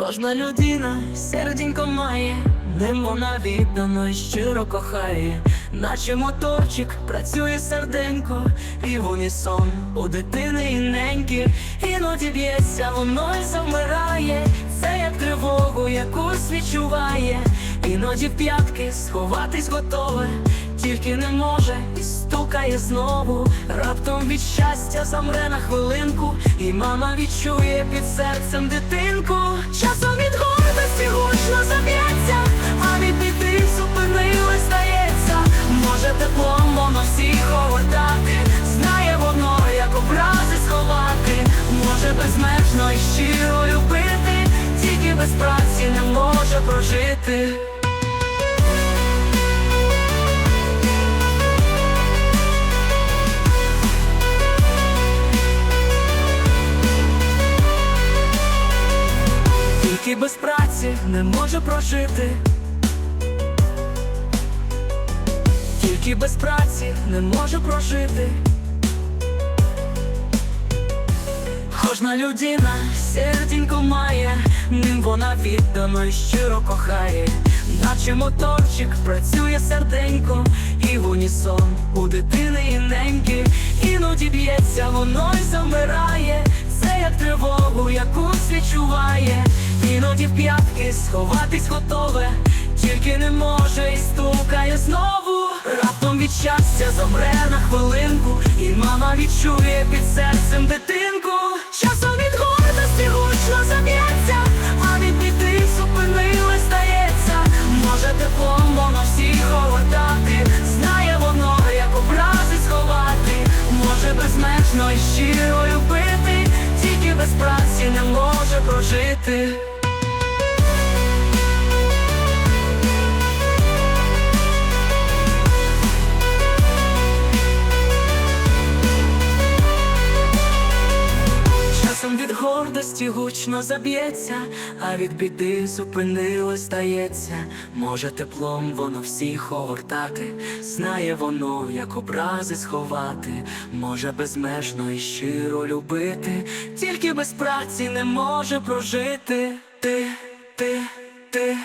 Кожна людина серденько має, ним вона віддано і щиро кохає, наче моторчик працює серденько, і в унісон у дитини і неньки, іноді б'ється, воно й завмирає, це як тривогу якусь відчуває, іноді в п'ятки сховатись готове, тільки не може і стукає знову, раптом від щастя замре на хвилинку, і мама відчує під серцем дитинку. Часом від гордості гучно заб'ється, а від біди зупинилась, здається, може теплом воно всіх огортати, знає воно, як образи сховати, може безмежно і щиро любити, тільки без праці не без праці не може прожити. Тільки без праці не може прожити. Кожна людина серденько має, ним вона віддано і щиро кохає, наче моторчик працює серденько, і в унісон у дитини і неньки, іноді б'ється, воно й замирає, це як тривогу якусь відчуває, іноді в п'ятки сховатись готове, тільки не може і стукає знову. Раптом від щастя замре на хвилинку, і мама відчує під серцем дитинку. Часом від гордості гучно заб'ється, а від біди зупинилась, здається, може теплом воно всіх огортати, знає воно, як образи сховати, може безмежно і щиро любити, без праці не може прожити. Часом від гордості гучно заб'ється, а від біди зупинилось, здається, може теплом воно всіх огортати, знає воно, як образи сховати, може безмежно і щиро любити, тільки без праці не може прожити. Ти, ти, ти.